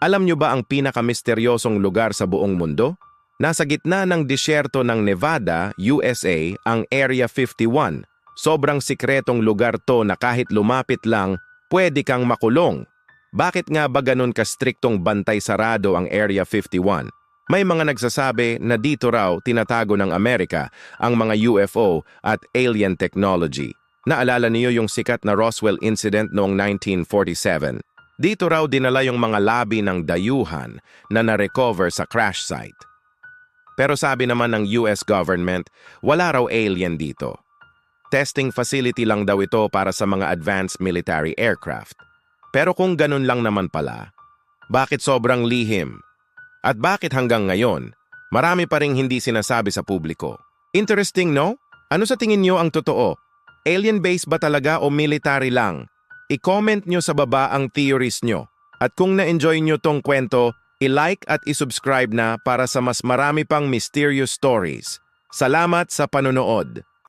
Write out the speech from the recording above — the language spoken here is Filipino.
Alam nyo ba ang pinakamisteryosong lugar sa buong mundo? Nasa gitna ng disyerto ng Nevada, USA, ang Area 51. Sobrang sikretong lugar to na kahit lumapit lang, pwede kang makulong. Bakit nga ba ganun kastriktong bantay sarado ang Area 51? May mga nagsasabi na dito raw tinatago ng Amerika ang mga UFO at alien technology. Naalala niyo yung sikat na Roswell incident noong 1947? Dito raw dinala yung mga labi ng dayuhan na na-recover sa crash site. Pero sabi naman ng US government, wala raw alien dito. Testing facility lang daw ito para sa mga advanced military aircraft. Pero kung ganun lang naman pala, bakit sobrang lihim? At bakit hanggang ngayon, marami pa ring hindi sinasabi sa publiko? Interesting, no? Ano sa tingin nyo ang totoo? Alien base ba talaga o military lang? I-comment nyo sa baba ang theories nyo. At kung na-enjoy nyo tong kwento, i-like at i-subscribe na para sa mas marami pang mysterious stories. Salamat sa panonood!